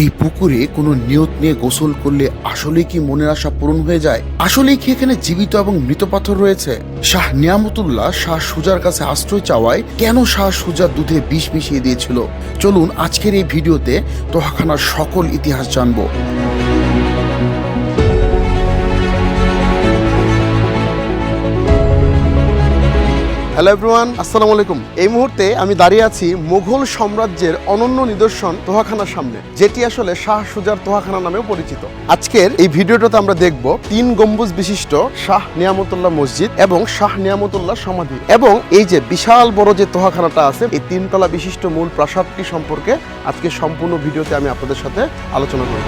এই পুকুরে কোনো নিয়ত নিয়ে গোসল করলে আসলেই কি মনের আশা পূরণ হয়ে যায়? আসলেই কি এখানে জীবিত এবং মৃত পাথর রয়েছে? শাহ নিয়ামতুল্লাহ, শাহ সুজার কাছে আশ্রয় চাওয়ায় কেন শাহ সুজা দুধে বিষ মিশিয়ে দিয়েছিল? চলুন আজকের এই ভিডিওতে তোহাখানার সকল ইতিহাস জানব। হ্যালো এভরিওয়ান, আসসালামু আলাইকুম। এই মুহূর্তে আমি দাঁড়িয়ে আছি মুঘল সাম্রাজ্যের অনন্য নিদর্শন তোহাখানার সামনে, যেটি আসলে শাহ সুজার তোহাখানা নামেও পরিচিত। আজকের এই ভিডিওটাতে আমরা দেখব তিন গম্বুজ বিশিষ্ট শাহ নিয়ামতুল্লাহ মসজিদ এবং শাহ নিয়ামতুল্লাহ সমাধি এবং এই যে বিশাল বড় যে তোহাখানাটা আছে, এই তিনতলা বিশিষ্ট মূল প্রাসাদটি সম্পর্কে আজকে সম্পূর্ণ ভিডিওতে আমি আপনাদের সাথে আলোচনা করব।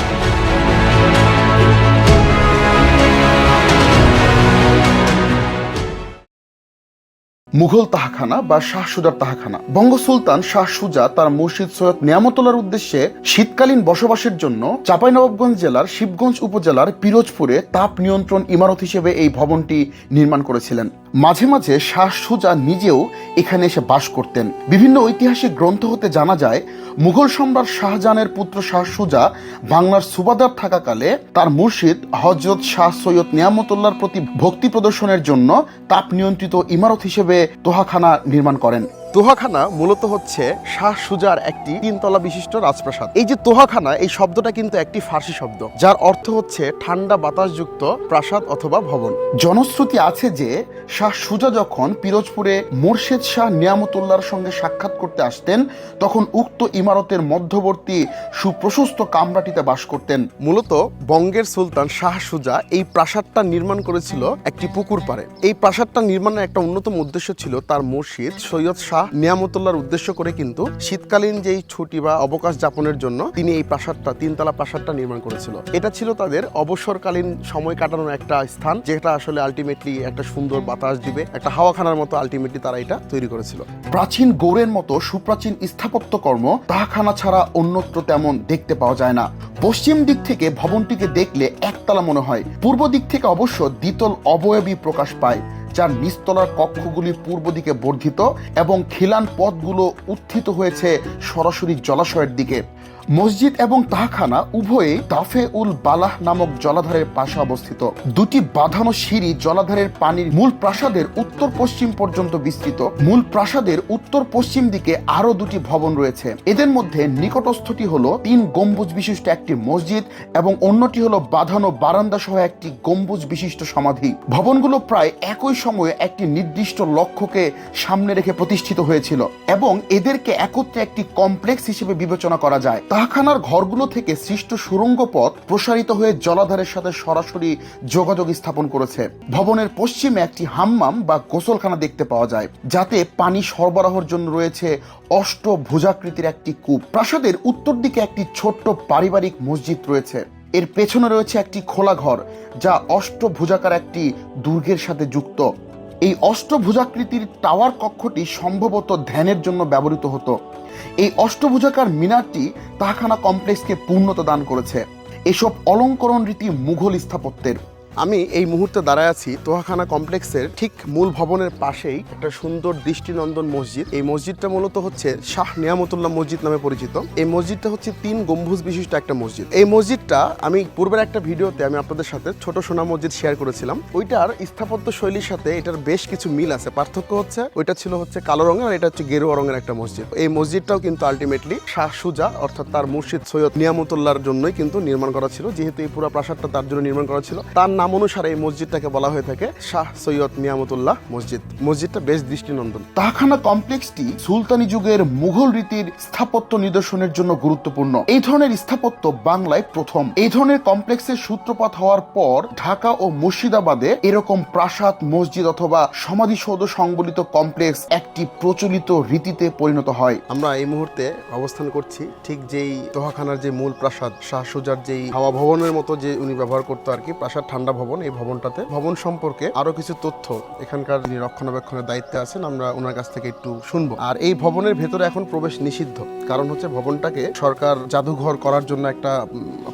মুঘল তাহাখানা বা শাহ সুজার তাহাখানা। বঙ্গ সুলতান শাহ সুজা তার মসজিদ সৈয়দ নিয়ামতোলার উদ্দেশ্যে শীতকালীন বসবাসের জন্য চাঁপাইনবাবগঞ্জ জেলার শিবগঞ্জ উপজেলার পিরোজপুরে তাপ নিয়ন্ত্রণ ইমারত হিসেবে এই ভবনটি নির্মাণ করেছিলেন। মাঝে মাঝে শাহ সুজা নিজেও এখানে এসে বাস করতেন। বিভিন্ন ঐতিহাসিক গ্রন্থ হতে জানা যায় মুঘল সম্রাট শাহজাহানের পুত্র শাহ সুজা বাংলার সুবাদার থাকাকালে তার মুর্শিদ হজরত শাহ সৈয়দ নিয়ামতুল্লাহর প্রতি ভক্তি প্রদর্শনের জন্য তাপ নিয়ন্ত্রিত ইমারত হিসেবে তোহাখানা নির্মাণ করেন। তোহাখানা মূলত হচ্ছে শাহ সুজার একটি তিনতলা বিশিষ্ট রাজপ্রাসাদ। এই যে তোহাখানা, এই শব্দটা কিন্তু একটি ফার্সি শব্দ, যার অর্থ হচ্ছে ঠান্ডা বাতাসযুক্ত প্রাসাদ অথবা ভবন। জনশ্রুতি আছে যে শাহ সুজা যখন পিরোজপুরে মুর্শেদ শাহ নিয়ামতুল্লাহর সঙ্গে সাক্ষাৎ করতে আসতেন, তখন উক্ত ইমারতের মধ্যবর্তী সুপ্রশস্ত কামরাটিতে বাস করতেন। মূলত বঙ্গের সুলতান শাহ সুজা এই প্রাসাদটা নির্মাণ করেছিল একটি পুকুর পাড়ে। এই প্রাসাদটা নির্মাণের একটা অন্যতম উদ্দেশ্য ছিল তার মুর্শিদ সৈয়দ শাহ নিয়ামতুল্লাহর উদ্দেশ্য করে কিন্তু শীতকালীন যেই ছুটি বা অবকাশ যাপনের জন্য তিনি এই প্রাসাদটা, তিনতলা প্রাসাদটা নির্মাণ করেছিল। এটা ছিল তাদের অবসরকালীন সময় কাটানোর একটা স্থান, যেটা আসলে আলটিমেটলি একটা সুন্দর বাতাস দিবে, একটা হাওয়াখানার মতো আলটিমেটলি তারা এটা তৈরি করেছিল। প্রাচীন গৌড়ের মতো সুপ্রাচীন স্থাপত্য কর্ম তাহাখানা ছাড়া অন্যত্র তেমন দেখতে পাওয়া যায় না। পশ্চিম দিক থেকে ভবনটিকে দেখলে একতলা মনে হয়। পূর্ব দিক থেকে অবশ্য দ্বিতল অবয়বী প্রকাশ পায়। যার নিচতলার কক্ষগুলি পূর্ব দিকে বর্ধিত এবং খিলান পথগুলো উত্থিত হয়েছে সরাসরি জলাশয়ের দিকে। মসজিদ এবং তাহাখানা উভয়ই দাফে উল বালাহ নামক জলাধারের পাশে অবস্থিত। দুটি বাঁধানো সিঁড়ি জলাধারের পানির মূল প্রাসাদের উত্তর পশ্চিম পর্যন্ত বিস্তৃত। মূল প্রাসাদের উত্তর পশ্চিম দিকে আরও দুটি ভবন রয়েছে। এদের মধ্যে নিকটস্থটি হলো তিন গম্বুজ বিশিষ্ট একটি মসজিদ এবং অন্যটি হলো বাঁধানো বারান্দা সহ একটি গম্বুজ বিশিষ্ট সমাধি। ভবনগুলো প্রায় একই সময়ে একটি নির্দিষ্ট লক্ষ্যকে সামনে রেখে প্রতিষ্ঠিত হয়েছিল এবং এদেরকে একত্রে একটি কমপ্লেক্স হিসেবে বিবেচনা করা যায়। তাহখানার ঘরগুলো থেকে সৃষ্ট সুড়ঙ্গ পথ প্রসারিত হয়ে জলাধারের সাথে সরাসরি যোগাযোগ স্থাপন করেছে। ভবনের পশ্চিমে একটি হাম্মাম বা গোসলখানা দেখতে পাওয়া যায়, যাতে পানি সরবরাহের জন্য রয়েছে অষ্ট ভুজাকৃতির একটি কূপ। প্রাসাদের উত্তর দিকে একটি ছোট্ট পারিবারিক মসজিদ রয়েছে। এর পেছনে রয়েছে একটি খোলা ঘর, যা অষ্টভুজাকার একটি দুর্গের সাথে যুক্ত। এই অষ্টভুজাকৃতির টাওয়ার কক্ষটি সম্ভবত ধ্যানের জন্য ব্যবহৃত হতো। এই অষ্টভুজাকার মিনারটি তাহখানা কমপ্লেক্সকে পূর্ণতা দান করেছে। এসব অলঙ্করণ রীতি মুঘল স্থাপত্যের। আমি এই মুহূর্তে দাঁড়ায় আছি তোহাখানা কমপ্লেক্সের ঠিক মূল ভবনের পাশেই একটা সুন্দর দৃষ্টিনন্দন মসজিদ। এই মসজিদটা মূলত হচ্ছে শাহ নিয়ামতুল্লাহ মসজিদ নামে পরিচিত। এই মসজিদটা হচ্ছে তিন গম্বুজ বিশিষ্ট একটা মসজিদ। এই মসজিদটা আমি পূর্বের একটা ভিডিওতে আমি আপনাদের সাথে ছোট সোনা মসজিদ শেয়ার করেছিলাম। ওইটার স্থাপত্য শৈলীর সাথে এটার বেশ কিছু মিল আছে। পার্থক্য হচ্ছে ওইটা ছিল হচ্ছে কালো রঙের আর এটা হচ্ছে গেরুয়া রঙের একটা মসজিদ। এই মসজিদটাও কিন্তু আলটিমেটলি শাহ সুজা অর্থাৎ তার মুর্শিদ সৈয়দ নিয়ামতুল্লাহর জন্যই কিন্তু নির্মাণ করা ছিল। যেহেতু এই পুরো প্রাসাদটা তার জন্য নির্মাণ করা ছিল। তার নাম অনুসারে এই মসজিদটাকে বলা হয়ে থাকে শাহ সৈয়দ নিয়ামতুল্লাহ মসজিদ। মসজিদটা বেশ দৃষ্টিনন্দন। তাহাখানা কমপ্লেক্সটি সুলতানি যুগের মুঘল রীতির স্থাপত্য নিদর্শনের জন্য গুরুত্বপূর্ণ। এই ধরনের স্থাপত্য বাংলায় প্রথম। এই ধরনের কমপ্লেক্সের সূত্রপাত হওয়ার পর ঢাকা ও মুর্শিদাবাদে এরকম প্রাসাদ মসজিদ অথবা সমাধিসৌধ সংবলিত কমপ্লেক্স একটি প্রচলিত রীতিতে পরিণত হয়। আমরা এই মুহূর্তে অবস্থান করছি ঠিক যেই তোহাখানার যে মূল প্রাসাদ শাহ সুজার যেই হাওয়া ভবনের মতো যে উনি ব্যবহার করতো আর কি প্রাসাদ ঠান্ডা ভবন, এই ভবনটাতে। ভবন সম্পর্কে আরও কিছু তথ্য এখানকার যিনি রক্ষণাবেক্ষণের দায়িত্বে আছেন, আমরা ওনার কাছ থেকে একটু শুনব। আর এই ভবনের ভেতরে এখন প্রবেশ নিষিদ্ধ। কারণ হচ্ছে ভবনটাকে সরকার জাদুঘর করার জন্য একটা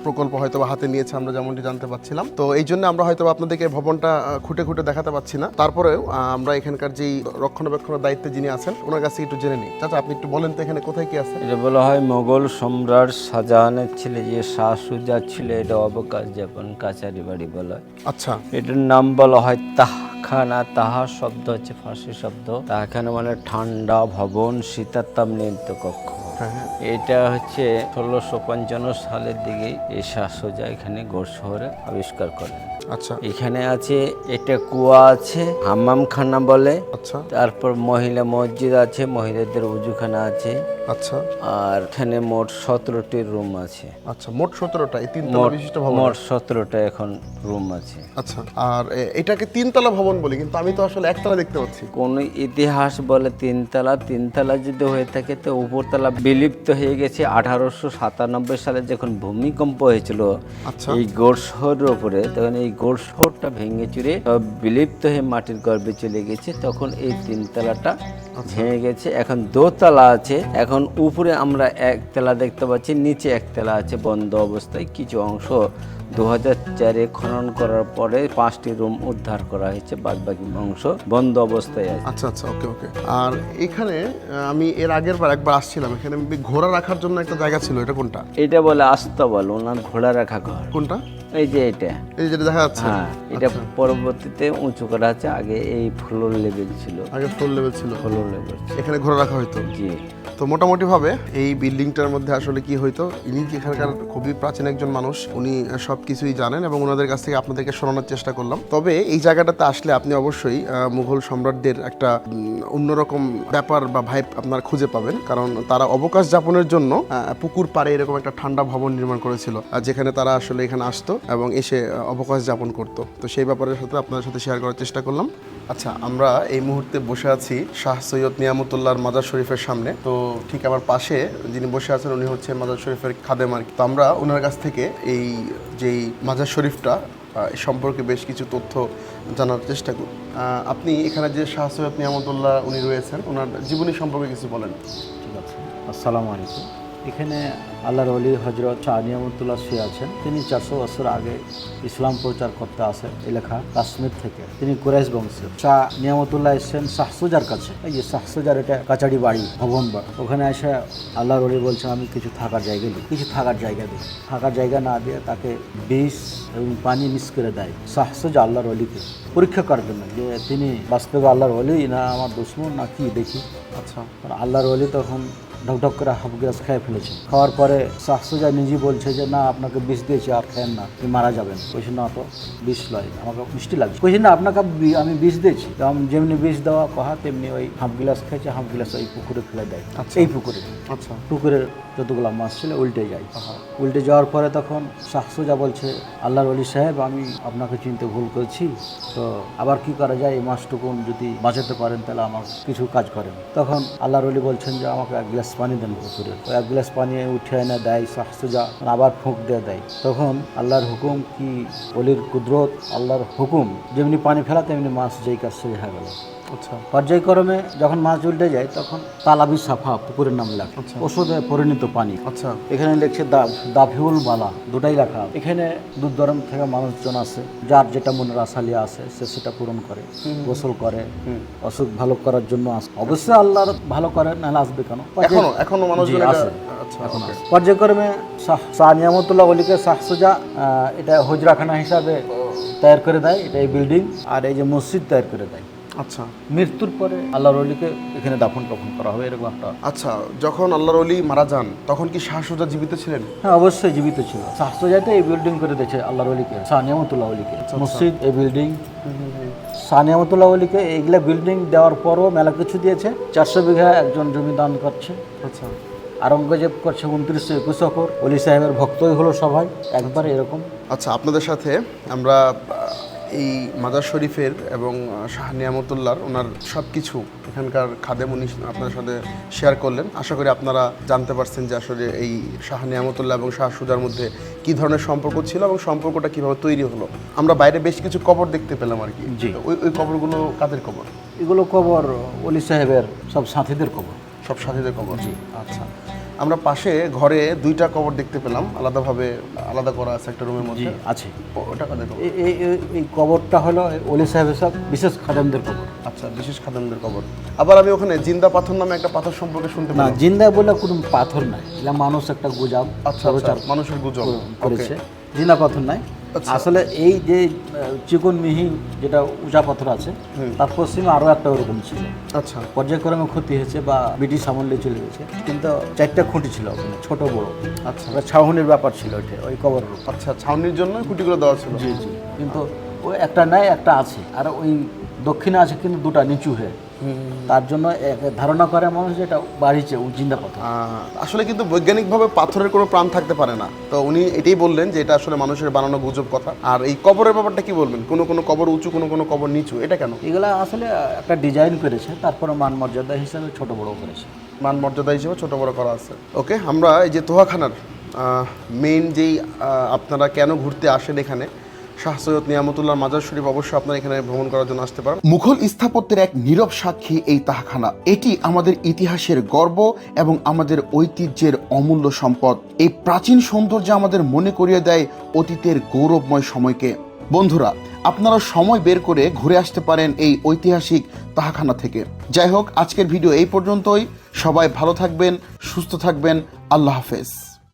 প্রকল্প হয়তো হাতে নিয়েছে, আমরা যেমনটি জানতে পাচ্ছিলাম। তো এই জন্য আমরা হয়তো আপনাদেরকে ভবনটা খুঁটে খুঁটে দেখাতে পাচ্ছি না। তারপরেও আমরা এখানকার যেই রক্ষণাবেক্ষণের দায়িত্বে যিনি আছেন, ওনার কাছে একটু জেনে নিই। চাচা, আপনি একটু বলেন তো এখানে কোথায় কি আছে? এটা বলা হয় মোগল সম্রাট শাহজাহানের ছেলে, যে শাহ সুজা ছিল, এটা অবকাশ যাপন কাছারি বাড়ি বলা হয়। আচ্ছা। এটার নাম বলা হয় তাহখানা। তাহা শব্দ হচ্ছে ফার্সি শব্দ। তাহখানা মানে ঠান্ডা ভবন শীতার তাপ নিয়ন্ত্রিত কক্ষ। হ্যাঁ হ্যাঁ। এটা হচ্ছে ষোলোশো পঞ্চান্ন সালের দিকে এই শাহ সুজা এখানে গোড় শহরে আবিষ্কার করেন আচ্ছা। এখানে আছে এটা কুয়া আছে হাম্মামখানা বলে। আচ্ছা। তারপর মহিলা মসজিদ আছে মহিলাদের উজুখানা আছে। আচ্ছা। আর এখানে মোট সতেরোটি রুম আছে। আচ্ছা মোট সতেরোটা এই তিনতলা বিশিষ্ট ভবন। মোট সতেরোটা এখন রুম আছে। আচ্ছা আর এ- এটাকে তিনতলা ভবন বলি কিন্তু আমি তো আসলে একতলা দেখতে পাচ্ছি। কোন ইতিহাস বলে তিনতলা তিনতলা যদি হয়ে থাকে তো উপরতলা বিলুপ্ত হয়ে গেছে আঠারোশো সাতানব্বই সালে যখন ভূমিকম্প হয়েছিল আচ্ছা। এই গোড় শহরের উপরে তখন এই গোড় শহরটা ভেঙে চুরে সব বিলুপ্ত হয়ে মাটির গর্ভে চলে গেছে তখন এই তিনতলাটা ভেঙে গেছে। এখন দোতলা আছে। এখন উপরে আমরা একতলা দেখতে পাচ্ছি নিচে একতলা আছে বন্ধ অবস্থায়। কিছু অংশ দু হাজার চারে খনন করার পরে পাঁচটি রুম উদ্ধার করা হয়েছে বাদ বাকি অংশ বন্ধ অবস্থায় আছে। আচ্ছা আচ্ছা ওকে ওকে। আর এখানে আমি এর আগের বার একবার আসছিলাম। এখানে ঘোড়া রাখার জন্য একটা জায়গা ছিল এটা কোনটা? এটা বলে আস্তবল ওনার ঘোড়া রাখা ঘর। কোনটা? এই যে এটা। এই যেটা দেখা যাচ্ছে। হ্যাঁ এটা পরবর্তীতে উঁচু করা আছে আগে এই ফ্লোর লেভেল ছিল। আগে ফ্লোর লেভেল ছিল। ফ্লোর লেভেল এখানে ঘোড়া রাখা হতো জি। তো মোটামুটি ভাবে এই বিল্ডিংটার মধ্যে আসলে কি হইতো ইনি এখানকার খুবই প্রাচীন একজন মানুষ উনি সব কিছুই জানেন এবং ওনাদের কাছ থেকে আপনাদেরকে শোনানোর চেষ্টা করলাম। তবে এই জায়গাটাতে আসলে আপনি অবশ্যই মুঘল সম্রাটদের একটা অন্যরকম ব্যাপার বা ভাইব আপনার খুঁজে পাবেন। কারণ তারা অবকাশ যাপনের জন্য পুকুর পাড়ে এরকম একটা ঠান্ডা ভবন নির্মাণ করেছিল আর যেখানে তারা আসলে এখানে আসতো। এবং এসে অবকাশ যাপন করতো। তো সেই ব্যাপারের সাথে আপনাদের সাথে শেয়ার করার চেষ্টা করলাম। আচ্ছা আমরা এই মুহূর্তে বসে আছি শাহ সৈয়দ নিয়ামতুল্লাহর মাজার শরীফের সামনে। তো ঠিক আমার পাশে যিনি বসে আছেন, উনি হচ্ছে মাজার শরীফের খাদেম আর তো আমরা ওনার কাছ থেকে এই যেই মাজার শরীফটা সম্পর্কে বেশ কিছু তথ্য জানার চেষ্টা করি। আপনি এখানে যে শাহ সৈয়দ নিয়ামতুল্লাহ উনি রয়েছেন ওনার জীবনী সম্পর্কে কিছু বলেন। ঠিক আছে। আসসালামু আলাইকুম। এখানে আল্লাহর অলি হজরত শাহ নিয়ামতুল্লাহ শুয়ে আছেন। তিনি চারশো বছর আগে ইসলাম প্রচার করতে আসেন এলাকা কাশ্মীর থেকে। তিনি কুরাইশ বংশের শাহ নিয়ামতুল্লাহ এসেছেন শাহসুজার কাছে। এই যে শাহসুজার এটা কাচারি বাড়ি ভবন বাড়ি। ওখানে এসে আল্লাহর অলি বলছেন আমি কিছু থাকার জায়গা দিই কিছু থাকার জায়গা দিই থাকার জায়গা না দিয়ে তাকে বিষ এবং পানি মিস করে দেয় শাহসুজা আল্লাহর অলিকে পরীক্ষা করার জন্য যে তিনি বাস্তবে আল্লাহর অলি না আমার দুশ্মন না কি দেখি। আচ্ছা। আল্লাহর অলি তখন ঢকঢক করে হাফ গ্লাস খেয়ে ফেলেছে। খাওয়ার পরে শাহসুজা নিজেই বলছে যে না আপনাকে বিষ দিয়েছি আর খেয়েন না আপনি মারা যাবেন। কইছে না তো বিষ লয় আমাকে মিষ্টি লাগছে। কইছে না আপনাকে আমি বিষ দিয়েছি। তো আমি যেমনি বিষ দেওয়া কহা তেমনি ওই হাফ গ্লাস খেয়েছে হাফ গ্লাস ওই পুকুরে ফেলে দেয়। এই পুকুরে। আচ্ছা। পুকুরের যতগুলো মাছ ছিল উল্টে যায়। উল্টে যাওয়ার পরে তখন শাহসুজা বলছে আল্লাহর অলি সাহেব আমি আপনাকে চিনতে ভুল করেছি। তো আবার কি করা যায়? এই মাছটুকুন যদি বাঁচাতে পারেন তাহলে আমার কিছু কাজ করেন। তখন আল্লাহর অলি বলছেন যে আমাকে এক গ্লাস পানি দেন পুকুরে তো এক গ্লাস পানি উঠে এনে দেয় শাহসুজা আবার ফুঁক দিয়ে দেয়। তখন আল্লাহর হুকুম কি? অলির কুদরত, আল্লাহর হুকুম। যেমনি পানি ফেলা, তেমনি মাছ যেই কাজ সেই হয়ে গেল। আচ্ছা। পর্যায়ক্রমে যখন মাছ উল্টে যায় তখন তালাবি সাফা পুকুরের নাম লেখা। ওষুধে পরিণত পানি। আচ্ছা। এখানে লিখছে দাফিউল বালা দুটাই লেখা। এখানে দূর দূরান থেকে মানুষজন আছে যার যেটা মনের আশালিয়া আছে সে সেটা পূরণ করে গোসল করে অসুখ ভালো করার জন্য আসে। অবশ্যই আল্লাহর ভালো করে নাহলে আসবে কেন? এখনও এখনও মানুষজন আছে। আচ্ছা এখন পর্যায়ক্রমে শাহ নিয়ামতুল্লাহ অলিকে শাহসুজা এটা হজরাখানা হিসাবে তৈরি করে দেয় এটা এই বিল্ডিং আর এই যে মসজিদ তৈরি করে দেয়। আচ্ছা। মৃত্যুর পরে আল্লাহর অলিকে এখানে দাফন টাফন করা হবে এরকম একটা আচ্ছা যখন আল্লাহর অলি মারা যান তখন কি শাহ সুজা জীবিত ছিলেন? হ্যাঁ অবশ্যই জীবিত ছিল। শাহসুজাতে এই বিল্ডিং করে দিয়েছে আল্লাহর অলিকে শাহ নিয়ামতুল্লাহ অলিকে মসজিদ এই বিল্ডিং শাহ নিয়ামতুল্লাহ অলিকে এইগুলা বিল্ডিং দেওয়ার পরও মেলা কিছু দিয়েছে। চারশো বিঘা একজন জমি দান করছে। আচ্ছা। আরঙ্গজেব করছে উনত্রিশশো একুশ অকর অলি সাহেবের ভক্তই হলো সবাই একবার এরকম। আচ্ছা আপনাদের সাথে আমরা এই মাজার শরীফের এবং শাহ নিয়ামতুল্লাহর ওনার সব কিছু এখানকার খাদেম উনি আপনাদের সাথে শেয়ার করলেন। আশা করি আপনারা জানতে পারছেন যে আসলে এই শাহ নিয়ামতুল্লাহ এবং শাহ সুজার মধ্যে কি ধরনের সম্পর্ক ছিল এবং সম্পর্কটা কীভাবে তৈরি হলো। আমরা বাইরে বেশ কিছু কবর দেখতে পেলাম আর কি। ওই ওই কবরগুলো কাদের কবর? এগুলো কবর অলি সাহেবের সব সাথীদের কবর। সব সাথীদের কবর। জি। আচ্ছা। আমরা পাশে ঘরে দুইটা কবর দেখতে পেলাম আলাদাভাবে আলাদা করা আছে একটা রুমের মধ্যে। আছে। ওটা এই- কবরটা হলো অলি সাহেবের সব বিশেষ খাদানদের কবর আচ্ছা বিশেষ খাদানদের কবর আবার আমি ওখানে জিন্দা পাথর নামে একটা পাথর সম্পর্কে শুনতে না পেলাম। জিন্দা বলে কোনো পাথর নাই। এটা মানুষ একটা গুজাব আচ্ছা আচ্ছা মানুষের গুজব করেছে। জিন্দা পাথর নাই। আসলে এই যে চিকন মিহি যেটা উঁচা পাথর আছে তার পশ্চিমে আরও একটা ওরকম ছিল। আচ্ছা। পর্যায়ক্রমে ক্ষতি হয়েছে বা ব্রিটিশ আমলে চলে গেছে কিন্তু চারটা খুঁটি ছিল ওখানে ছোট বড়। আচ্ছা। ছাউনির ব্যাপার ছিল ওইটা ওই কবর আচ্ছা ছাউনির জন্য খুঁটিগুলো দেওয়া ছিল। জি জি। কিন্তু ওই একটা নাই একটা আছে। আর ওই দক্ষিণে আছে কিন্তু দুটা নিচু হয়ে। তার জন্য এক- ধারণা করে মানুষ যে এটা বাড়িছে জিন্দা পাথর আসলে কিন্তু বৈজ্ঞানিকভাবে পাথরের কোনো প্রাণ থাকতে পারে না। তো উনি এটাই বললেন যে এটা আসলে মানুষের বানানো গুজব কথা। আর এই কবরের ব্যাপারটা কি বলবেন? কোনো কোনো কবর উঁচু কোনো কোনো কবর নিচু এটা কেন? এগুলা আসলে একটা ডিজাইন করেছে তারপরে মান মর্যাদা হিসাবে ছোট বড় করেছে। মান মর্যাদা হিসেবে ছোট বড় করা আছে। ওকে আমরা এই যে তোহাখানার মেইন যেই আপনারা কেন ঘুরতে আসেন এখানে শাহ সৈয়দ নিয়ামতুল্লাহ মাজার শরীফ অবশ্যই আপনারা এখানে ভ্রমণ করার জন্য আসতে পারেন। মুঘল স্থাপত্যের এক নীরব সাক্ষী এই তাহাখানা। এটি আমাদের ইতিহাসের গর্ব এবং আমাদের ঐতিহ্যের অমূল্য সম্পদ। এই প্রাচীন সৌন্দর্য আমাদের মনে করিয়ে দেয় অতীতের গৌরবময় সময়কে। বন্ধুরা, আপনারা সময় বের করে ঘুরে আসতে পারেন এই ঐতিহাসিক তাহাখানা থেকে। যাই হোক, আজকের ভিডিও এই পর্যন্তই। সবাই ভালো থাকবেন, সুস্থ থাকবেন। আল্লাহ হাফেজ।